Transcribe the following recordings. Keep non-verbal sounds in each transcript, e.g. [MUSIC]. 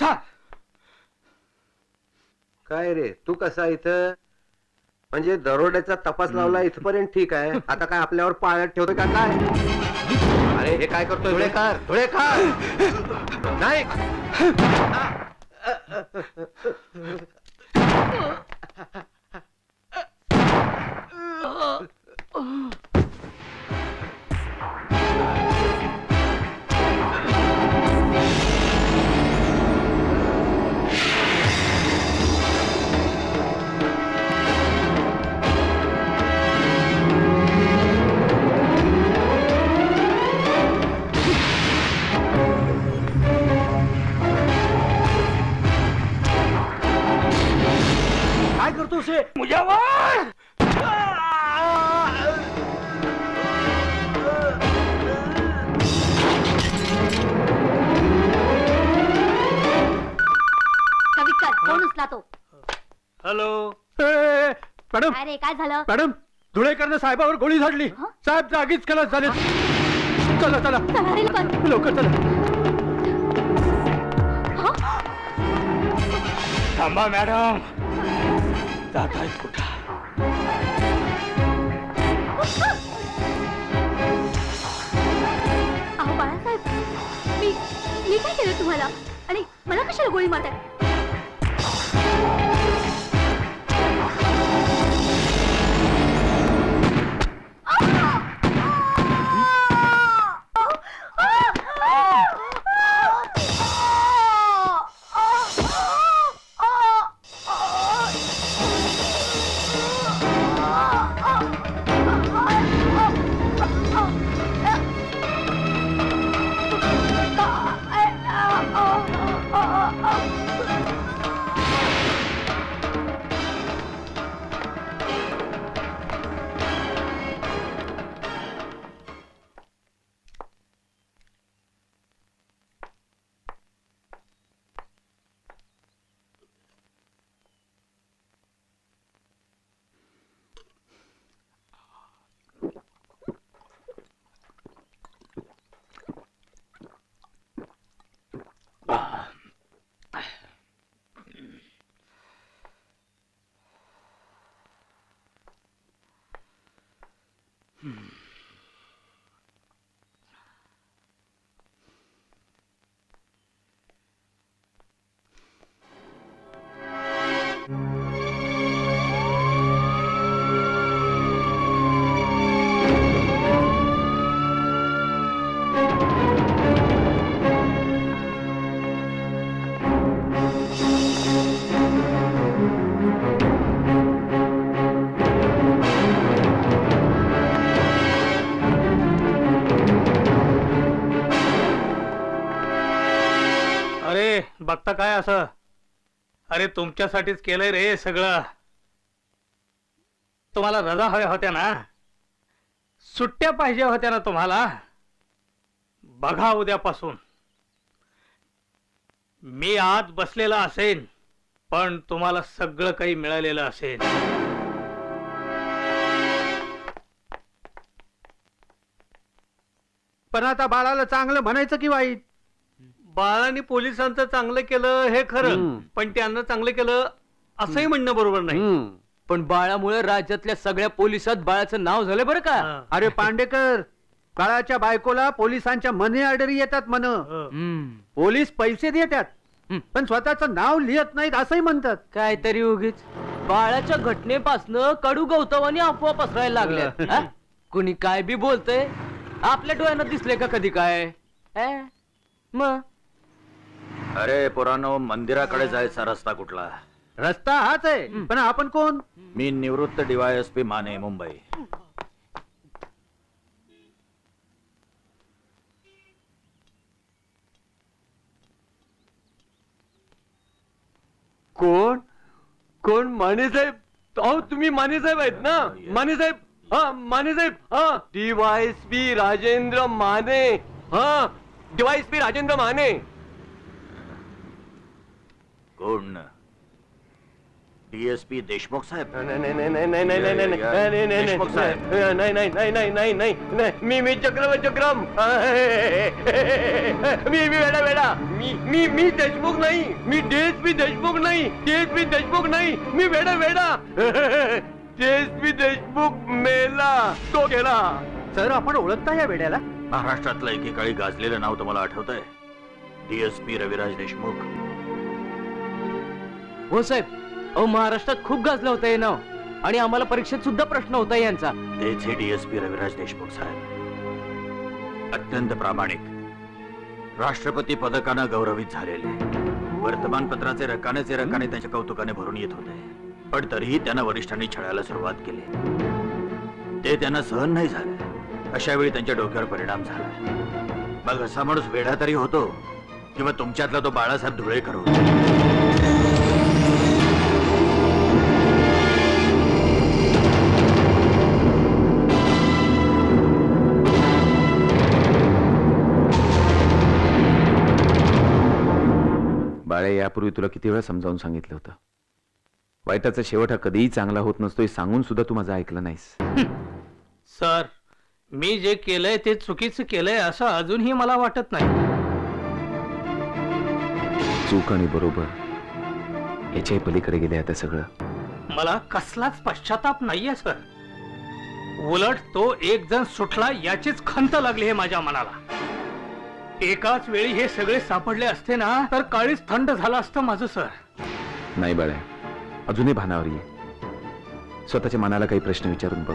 चा काय रे? तू कसा इथं? म्हणजे दरोड्याचा तपास लावला इथपर्यंत ठीक आहे. आता काय आपल्यावर पाळत ठेवतो का काय? अरे हे काय करतोय? धुळेकर धुळेकर! नाही [LAUGHS] कविकर कोण उचला तो? हॅलो. मॅडम. काय रे काय झालं? मॅडम धुळेकरनं साहेबावर गोळी झाडली. हं? साहेब जागीच खलास झाले. चला चला. चला रे लवकर. लवकर चला. हं? थांबा मॅडम. जात आहेत कुठं? अहो बाळासाहेब मी मी काय केलं तुम्हाला? आणि मला कशाला गोळी मारताय? आत्ता काय असं? अरे तुमच्यासाठीच केलंय रे सगळं. तुम्हाला रजा हव्या होत्या ना? सुट्ट्या पाहिजे होत्या ना तुम्हाला? बघा उद्यापासून. मी आत बसलेला असेन पण तुम्हाला सगळं काही मिळालेलं असेल पण आता बाळाला चांगलं म्हणायचं की वाईट? बाळाने पोलिसांचं चांगलं केलं हे खरं हम्म. पण त्यांना चांगलं केलं असंही म्हणणं बरोबर नाही हम्म. पण बाळामुळे राज्यातल्या सगळ्या पोलिसात बाळाचं नाव झालं बरं का. अरे पांडेकर काळाच्या बायकोला पोलिसांच्या मनी ऑर्डरी येतात म्हण हं. हम्म. पोलीस पैसे देतात हं. पण स्वतःचं नाव लिहत नाहीत असंही म्हणतात काहीतरी उगीच बाळाच्या घटनेपासनं कडू गौतमानी अफवा पसरायला लागल्या हा? कुणी काय बी बोलतय आपल्या डोळ्यांना दिसले का कधी काय अं? मग अरे पोरानो मंदिराकडे जायचा रस्ता कुठला? रस्ता हाच आहे. पण आपण कोण? मी निवृत्त डीवायएसपी माने मुंबई. कोण? कोण? माने साहेब. अहो तुम्ही माने साहेब आहेत ना? माने. साहेब. हा माने साहेब. हा. डीवायएसपी राजेंद्र माने. हा. डीवायएसपी राजेंद्र माने. कोण डीएसपी देशमुख साहेब नाही नाही नाही नाही नाही नाही नाही नाही नाही नाही नाही देशमुख साहेब. नाही नाही नाही नाही नाही नाही नाही नाही मी मी चक्रम चक्रम मी मी वेडा वेडा मी मी मी देशमुख नाही मी डीएसपी देशमुख नाही डीएसपी देशमुख नाही मी वेडा वेडा डीएसपी देशमुख मेला तो गेला सर आपण ओळखता या वेड्याला महाराष्ट्रातलं एकेकाळी गाजलेलं नाव तुम्हाला आठवत आहे डीएसपी रविराज देशमुख हो साहेब. अहो महाराष्ट्रात खूप गाजलं होतं हे नाव. आणि आम्हाला परीक्षेत सुद्धा प्रश्न होता यांचा. तेच हे डीएसपी रविराज देशमुख साहेब. अत्यंत प्रामाणिक. राष्ट्रपती पदकानं गौरवित झालेले. वर्तमानपत्राचे रकानेचे रकाने त्याच्या कौतुकाने भरून येत होते. पण तरीही त्यांना वरिष्ठांनी छळायला सुरुवात केली. ते त्यांना सहन नाही झाले. अशा वेळी त्यांच्या डोक्यावर परिणाम झाला. मग असा माणूस वेढा तरी होतो किंवा तुमच्यातला तो बाळासाहेब धुळेकर होतो. बाळे यापूर्वी तुला किती वेळा समजावून सांगितलं होतं? वाईटाचा शेवट हा कधीही चांगला होत नसतो हे सांगून सुद्धा तू माझं ऐकलं नाहीस. सर मी जे केलंय ते चुकीचं केलंय असं अजूनही मला वाटत नाही. चूक आणि बरोबर याच्याही पलीकडे गेले आता सगळं. मला कसलाच पश्चाताप नाहीये सर. उलट तो एक जण सुटला याचीच खंत लागली आहे माझ्या मनाला. एकाच वेळी हे सगळे सापडले असते ना तर काळीच थंड झालं असतं माझं सर. नाही बाळ्या अजूनही भानावर ये. स्वतःच्या मनाला काही प्रश्न विचारून बघ.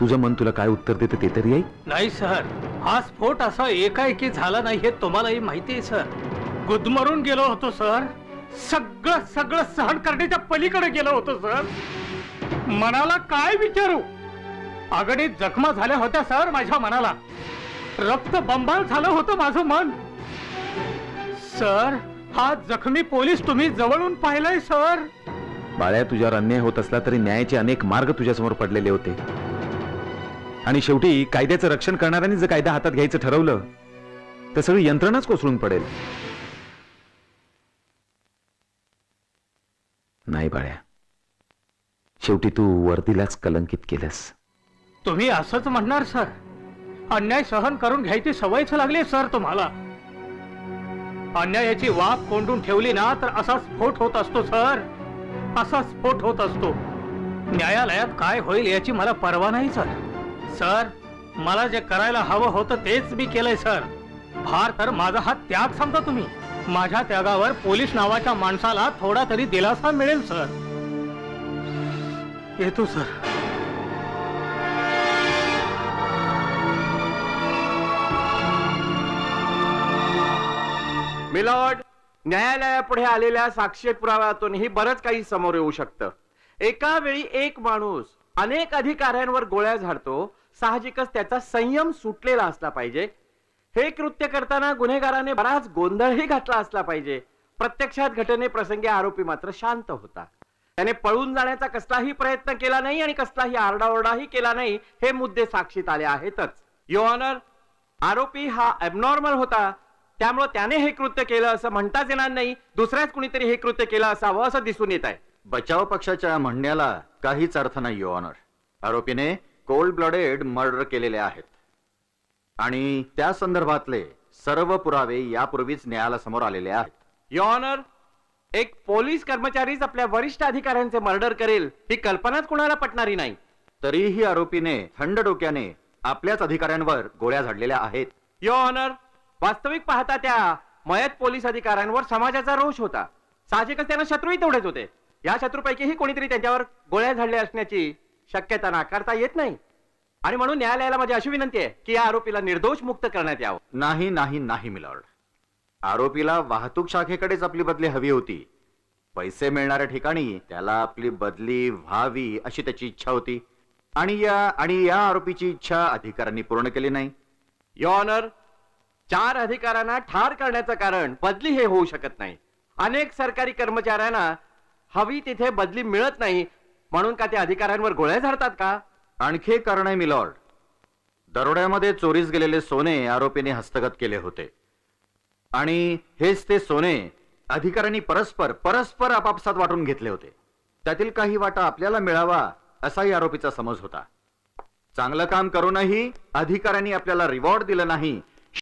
तुझं मन तुला काय उत्तर देतं ते तरी येईल नाही सर. हा स्फोट असा एकाएकी झाला नाही हे तुम्हालाही माहिती आहे सर. गुदमरून गेलो होतो सर. सगळं सगळं सहन करण्याच्या पलीकडे गेलो होतो सर. मनाला काय विचारू? आगडीत जखमा झाल्या होत्या सर माझ्या मनाला. रक्त बंबाल झालं होतं माझं मन. सर हा जखमी पोलीस तुम्ही जवळून पाहिलाय सर. बाळ्या तुझ्यावर अन्याय होत असला तरी न्यायाचे अनेक मार्ग तुझ्यासमोर पडलेले होते. आणि शेवटी कायद्याचं रक्षण करणाऱ्यांनी जर कायदा हातात घ्यायचं ठरवलं तर सगळी यंत्रणाच कोसळून पडेल. नाही बाळ्या. शेवटी तू वर्दीलाच कलंकित केलंस. तुम्ही असंच म्हणणार सर. अन्याय सहन करून घ्यायची सवयच लागली सर तुम्हाला. अन्यायाची वाफ कोंडून ठेवली ना तर असा स्फोट होत असतो सर. असा स्फोट होत असतो. न्यायालयात काय होईल याची मला पर्वा नाही सर. सर मला जे करायला हवं होतं तेच मी केलंय सर. फार तर माझा हा त्याग समजा तुम्ही. माझ्या त्यागावर पोलीस नावाच्या माणसाला थोडा तरी दिलासा मिळेल सर. येतो सर. मिलॉर्ड न्यायालयापुढे आलेल्या साक्षी पुराव्यातून ही बरंच काही समोर येऊ शकतं. एका वेळी एक माणूस अनेक अधिकाऱ्यांवर गोळ्या झाडतो साहजिकच त्याचा संयम सुटलेला असला पाहिजे. हे कृत्य करताना गुन्हेगाराने बराच गोंधळही घातला असला पाहिजे. प्रत्यक्षात घटनेप्रसंगी आरोपी मात्र शांत होता. त्याने पळून जाण्याचा कसलाही प्रयत्न केला नाही आणि कसलाही आरडाओरडाही केला नाही हे मुद्दे साक्षीत आले आहेतच. यो ऑनर आरोपी हा ॲबनॉर्मल होता. त्यामुळे त्याने हे कृत्य केलं असं म्हणताच येणार नाही दुसऱ्याच कुणीतरी हे कृत्य केलं असावं असं दिसून येत आहे. बचाव पक्षाच्या म्हणण्याला काहीच अर्थ नाही यो ऑनर आरोपीने कोल्ड ब्लडेड मर्डर केलेले आहेत. आणि त्या संदर्भातले सर्व पुरावे यापूर्वीच न्यायालयासमोर आलेले आहेत. यो ऑनर एक पोलीस कर्मचारीच आपल्या वरिष्ठ अधिकाऱ्यांचे मर्डर करेल ही कल्पनाच कुणाला पटणारी नाही. तरीही आरोपीने थंड डोक्याने आपल्याच अधिकाऱ्यांवर गोळ्या झाडलेल्या आहेत. यो ऑनर वास्तविक पाहता त्या मयत पोलीस अधिकाऱ्यांवर समाजाचा रोष होता. साहजिकच त्यांना शत्रूही तेवढेच होते. या शत्रूपैकीही कोणीतरी त्यांच्यावर गोळ्या झाडल्या असण्याची शक्यता नाकारता येत नाही. आणि म्हणून न्यायालयाला माझी अशी विनंती आहे की या आरोपीला निर्दोष मुक्त करण्यात यावं. नाही नाही नाही मिलॉर्ड आरोपीला वाहतूक शाखेकडेच आपली बदली हवी होती. पैसे मिळणाऱ्या ठिकाणी त्याला आपली बदली व्हावी अशी त्याची इच्छा होती. आणि या आणि या आरोपीची इच्छा अधिकाऱ्यांनी पूर्ण केली नाही. यो ऑनर चार अधिकाऱ्यांना ठार करण्याचं कारण बदली हे होऊ शकत नाही. अनेक सरकारी कर्मचाऱ्यांना हवी तिथे बदली मिळत नाही म्हणून का ते अधिकाऱ्यांवर गोळ्या झाडतात का? आणखी एक कारण आहे मिलॉर्ड दरोड्यामध्ये चोरीस गेलेले सोने आरोपीने हस्तगत केले होते. आणि हेच ते सोने अधिकाऱ्यांनी परस्पर परस्पर आपापसात वाटून घेतले होते. त्यातील काही वाटा आपल्याला मिळावा असाही आरोपीचा समज होता. चांगलं काम करूनही अधिकाऱ्यांनी आपल्याला रिवॉर्ड दिलं नाही